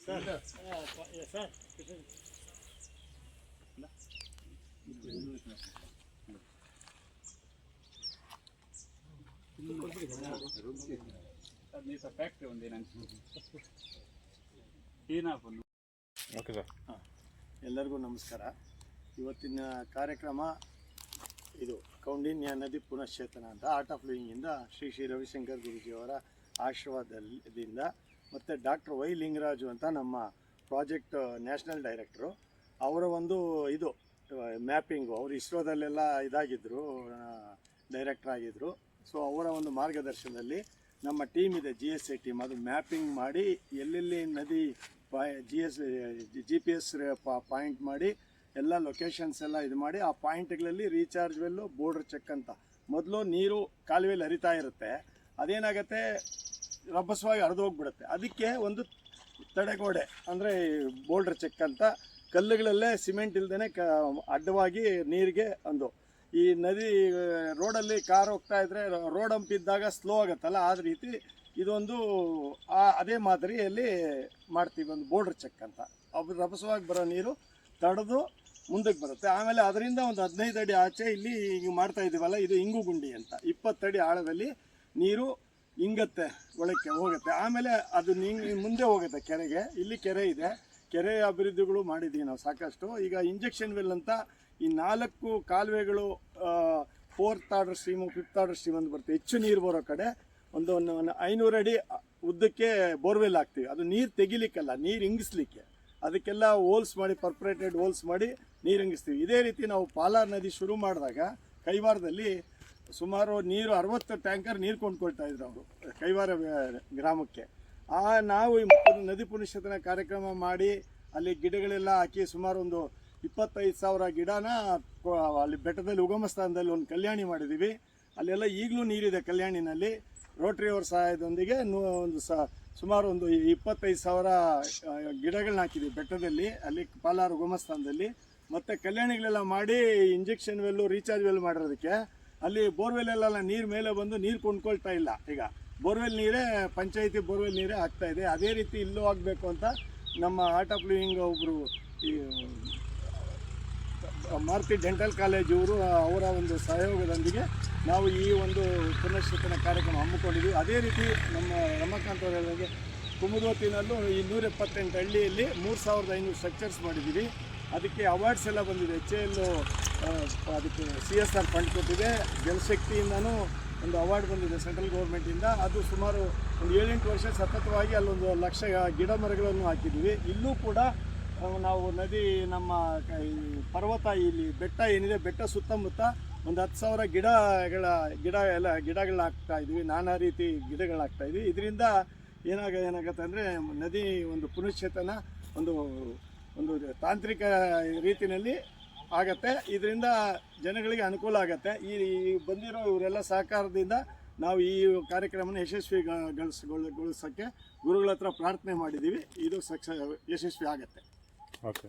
Factory okay sir ಎಲ್ಲರಿಗೂ ನಮಸ್ಕಾರ. ಇವತ್ತಿನ ಕಾರ್ಯಕ್ರಮ ಇದು ಕೌಂಡಿನ್ಯ ನದಿ ಪುನಶ್ಚೇತನ ಅಂತ ಆರ್ಟ್ ಆಫ್ ಲಿವಿಂಗಿಂದ ಶ್ರೀ ಶ್ರೀ ರವಿಶಂಕರ್ ಗುರುಜಿಯವರ ಆಶೀರ್ವಾದದಿಂದ ಮತ್ತು ಡಾಕ್ಟರ್ ವೈ ಲಿಂಗರಾಜು ಅಂತ ನಮ್ಮ ಪ್ರಾಜೆಕ್ಟ್ ನ್ಯಾಷನಲ್ ಡೈರೆಕ್ಟ್ರು. ಅವರ ಒಂದು ಇದು ಮ್ಯಾಪಿಂಗು. ಅವರು ಇಸ್ರೋದಲ್ಲೆಲ್ಲ ಇದಾಗಿದ್ದರು ಡೈರೆಕ್ಟರ್ ಆಗಿದ್ದರು ಸೊ ಅವರ ಒಂದು ಮಾರ್ಗದರ್ಶನದಲ್ಲಿ ನಮ್ಮ ಟೀಮ್ ಇದೆ ಜಿ ಎಸ್ ಸಿ ಟೀಮ್ ಅದು ಮ್ಯಾಪಿಂಗ್ ಮಾಡಿ, ಎಲ್ಲೆಲ್ಲಿ ನದಿ G S G P S point ಮಾಡಿ, ಎಲ್ಲ ಲೊಕೇಶನ್ಸ್ ಎಲ್ಲ ಇದು ಮಾಡಿ, ಆ ಪಾಯಿಂಟ್ಗಳಲ್ಲಿ ರೀಚಾರ್ಜ್ ವೆಲ್ಲು ಬೋರ್ಡರ್ ಚೆಕ್ ಅಂತ. ಮೊದಲು ನೀರು ಕಾಲುವೆಯಲ್ಲಿ ಹರಿತಾ ಇರುತ್ತೆ. ಅದೇನಾಗತ್ತೆ? ರಭಸವಾಗಿ ಹರಿದೋಗ್ಬಿಡುತ್ತೆ ಅದಕ್ಕೆ ಒಂದು ತಡೆಗೋಡೆ, ಅಂದರೆ ಬೋಲ್ಡರ್ ಚೆಕ್ ಅಂತ. ಕಲ್ಲುಗಳಲ್ಲೇ ಸಿಮೆಂಟ್ ಇಲ್ದೇ ಕ, ಅಡ್ಡವಾಗಿ ನೀರಿಗೆ ಒಂದು. ಈ ನದಿ, ರೋಡಲ್ಲಿ ಕಾರ್ ಹೋಗ್ತಾ ಇದ್ರೆ ರೋಡ್ ಹಂಪ್ ಇದ್ದಾಗ ಸ್ಲೋ ಆಗುತ್ತಲ್ಲ, ಆ ರೀತಿ ಇದೊಂದು, ಆ, ಅದೇ ಮಾದರಿಯಲ್ಲಿ ಮಾಡ್ತೀವಿ ಒಂದು ಬೋಲ್ಡರ್ ಚೆಕ್ ಅಂತ. ಅದು ರಭಸವಾಗಿ ಬರೋ ನೀರು ತಡೆದು ಮುಂದಕ್ಕೆ ಬರುತ್ತೆ. ಆಮೇಲೆ ಅದರಿಂದ ಒಂದು ಹದಿನೈದು ಅಡಿ ಆಚೆ ಇಲ್ಲಿ ಮಾಡ್ತಾ ಇದ್ದೀವಲ್ಲ ಇದು ಇಂಗು ಗುಂಡಿ ಅಂತ. ಇಪ್ಪತ್ತಡಿ ಆಳದಲ್ಲಿ ನೀರು ಇಂಗತ್ತೆ, ಒಳಕ್ಕೆ ಹೋಗುತ್ತೆ. ಆಮೇಲೆ ಅದು ನಿಂಗ್ ಮುಂದೆ ಹೋಗುತ್ತೆ ಕೆರೆಗೆ. ಇಲ್ಲಿ ಕೆರೆ ಇದೆ. ಕೆರೆ ಅಭಿವೃದ್ಧಿಗಳು ಮಾಡಿದ್ದೀವಿ ನಾವು ಸಾಕಷ್ಟು. ಈಗ ಇಂಜೆಕ್ಷನ್ ವೆಲ್ ಅಂತ ಈ ನಾಲ್ಕು ಕಾಲುವೆಗಳು fourth order stream fifth order stream ಅಂತ ಬರುತ್ತೆ. ಹೆಚ್ಚು ನೀರು ಬರೋ ಕಡೆ ಒಂದು ಐನೂರು ಅಡಿ ಉದ್ದಕ್ಕೆ ಬೋರ್ವೆಲ್ ಹಾಕ್ತೀವಿ. ಅದು ನೀರು ತೆಗಿಲಿಕ್ಕಲ್ಲ, ನೀರು ಇಂಗಿಸ್ಲಿಕ್ಕೆ. ಅದಕ್ಕೆಲ್ಲ ಹೋಲ್ಸ್ ಮಾಡಿ ಪರ್ಪರೇಟೆಡ್ ಹೋಲ್ಸ್ ಮಾಡಿ ನೀರು ಇಂಗಿಸ್ತೀವಿ. ಇದೇ ರೀತಿ ನಾವು ಪಾಲಾರ್ ನದಿ ಶುರು ಮಾಡಿದಾಗ ಕೈವಾರದಲ್ಲಿ ಸುಮಾರು ನೀರು, ಅರವತ್ತು ಟ್ಯಾಂಕರ್ ನೀರು ಕೊಂಡ್ಕೊಳ್ತಾ ಇದ್ರು ಅವರು, ಕೈವಾರ ಗ್ರಾಮಕ್ಕೆ. ಆ, ನಾವು ನದಿ ಪುನಶ್ಚೇತನ ಕಾರ್ಯಕ್ರಮ ಮಾಡಿ, ಅಲ್ಲಿ ಗಿಡಗಳೆಲ್ಲ ಹಾಕಿ ಸುಮಾರು ಒಂದು ಇಪ್ಪತ್ತೈದು ಸಾವಿರ ಗಿಡನ ಅಲ್ಲಿ ಬೆಟ್ಟದಲ್ಲಿ ಉಗಮ ಸ್ಥಾನದಲ್ಲಿ ಒಂದು ಕಲ್ಯಾಣಿ ಮಾಡಿದ್ದೀವಿ ಅಲ್ಲೆಲ್ಲ ಈಗಲೂ ನೀರಿದೆ ಕಲ್ಯಾಣಿನಲ್ಲಿ. ರೋಟ್ರಿ ಅವ್ರ ಸಹಾಯದೊಂದಿಗೆ ಒಂದು ಸ, ಸುಮಾರು ಒಂದು ಇಪ್ಪತ್ತೈದು ಸಾವಿರ ಗಿಡಗಳನ್ನ ಹಾಕಿದ್ದೀವಿ ಬೆಟ್ಟದಲ್ಲಿ, ಅಲ್ಲಿ ಪಾಲಾರು ಉಗಮ ಸ್ಥಾನದಲ್ಲಿ. ಮತ್ತು ಕಲ್ಯಾಣಿಗಳೆಲ್ಲ ಮಾಡಿ ಇಂಜೆಕ್ಷನ್ ವೆಲ್ಲು ರೀಚಾರ್ಜ್ ವೆಲ್ ಮಾಡಿರೋದಕ್ಕೆ. ಅಲ್ಲಿ ಬೋರ್ವೆಲ್ ಎಲ್ಲ ನೀರು ಮೇಲೆ ಬಂದು ನೀರು ಕೊಂಡ್ಕೊಳ್ತಾ ಇಲ್ಲ. ಈಗ ಬೋರ್ವೆಲ್ ನೀರೇ, ಪಂಚಾಯಿತಿ ಬೋರ್ವೆಲ್ ನೀರೇ ಆಗ್ತಾ ಇದೆ. ಅದೇ ರೀತಿ ಇಲ್ಲೂ ಆಗಬೇಕು ಅಂತ ನಮ್ಮ ಆರ್ಟ್ ಆಫ್ ಲಿವಿಂಗ್ ಒಬ್ಬರು ಈ, ಮಾರುತಿ ಡೆಂಟಲ್ ಕಾಲೇಜ್ ಇವರು, ಅವರ ಒಂದು ಸಹಯೋಗದೊಂದಿಗೆ ನಾವು ಈ ಒಂದು ಪುನಶ್ಚೇತನ ಕಾರ್ಯಕ್ರಮ ಹಮ್ಮಿಕೊಂಡಿದ್ವಿ. ಅದೇ ರೀತಿ ನಮ್ಮ ರಮಾಕಾಂತ್ ಅವರ ಹೇಳಿದಾಗೆ ಕುಮುದೋತಿನಲ್ಲೂ ಈ ನೂರ ಎಪ್ಪತ್ತೆಂಟು ಹಳ್ಳಿಯಲ್ಲಿ ಮೂರು ಸಾವಿರದ ಐನೂರು ಸ್ಟ್ರಕ್ಚರ್ಸ್ ಮಾಡಿದ್ದೀವಿ. ಅದಕ್ಕೆ ಅವಾರ್ಡ್ಸ್ ಎಲ್ಲ ಬಂದಿದೆ. ಎಚ್ ಎಲ್ ಅದಕ್ಕೆ ಸಿ ಎಸ್ ಆರ್ ಫಂಡ್ ಕೊಟ್ಟಿದೆ. ಜಲಶಕ್ತಿಯಿಂದನೂ ಒಂದು ಅವಾರ್ಡ್ ಬಂದಿದೆ ಸೆಂಟ್ರಲ್ ಗೌರ್ಮೆಂಟಿಂದ ಅದು ಸುಮಾರು ಒಂದು ಏಳೆಂಟು ವರ್ಷ ಸತತವಾಗಿ ಅಲ್ಲೊಂದು ಲಕ್ಷ ಗಿಡ ಮರಗಳನ್ನು ಹಾಕಿದ್ದೀವಿ. ಇಲ್ಲೂ ಕೂಡ ನಾವು ನದಿ, ನಮ್ಮ ಪರ್ವತ, ಇಲ್ಲಿ ಬೆಟ್ಟ ಏನಿದೆ, ಬೆಟ್ಟ ಸುತ್ತಮುತ್ತ ಒಂದು ಹತ್ತು ಸಾವಿರ ಗಿಡಗಳ, ಗಿಡ ಎಲ್ಲ, ಗಿಡಗಳನ್ನ ಹಾಕ್ತಾ ಇದ್ವಿ ನಾನಾ ರೀತಿ ಗಿಡಗಳು ಹಾಕ್ತಾ ಇದ್ವಿ ಇದರಿಂದ ಏನಾಗ, ಏನಾಗುತ್ತೆ ಅಂದರೆ ನದಿ ಒಂದು ಪುನಶ್ಚೇತನ, ಒಂದು ಒಂದು ತಾಂತ್ರಿಕ ರೀತಿಯಲ್ಲಿ ಆಗತ್ತೆ. ಇದರಿಂದ ಜನಗಳಿಗೆ ಅನುಕೂಲ ಆಗತ್ತೆ. ಈ ಬಂದಿರೋ ಇವರೆಲ್ಲ ಸಹಕಾರದಿಂದ ನಾವು ಈ ಕಾರ್ಯಕ್ರಮನ ಯಶಸ್ವಿಗೊಳಿಸೋಕ್ಕೆ ಗುರುಗಳ ಹತ್ರ ಪ್ರಾರ್ಥನೆ ಮಾಡಿದ್ದೀವಿ ಇದು ಸಕ್ಸ, ಯಶಸ್ವಿ ಆಗತ್ತೆ. ಓಕೆ.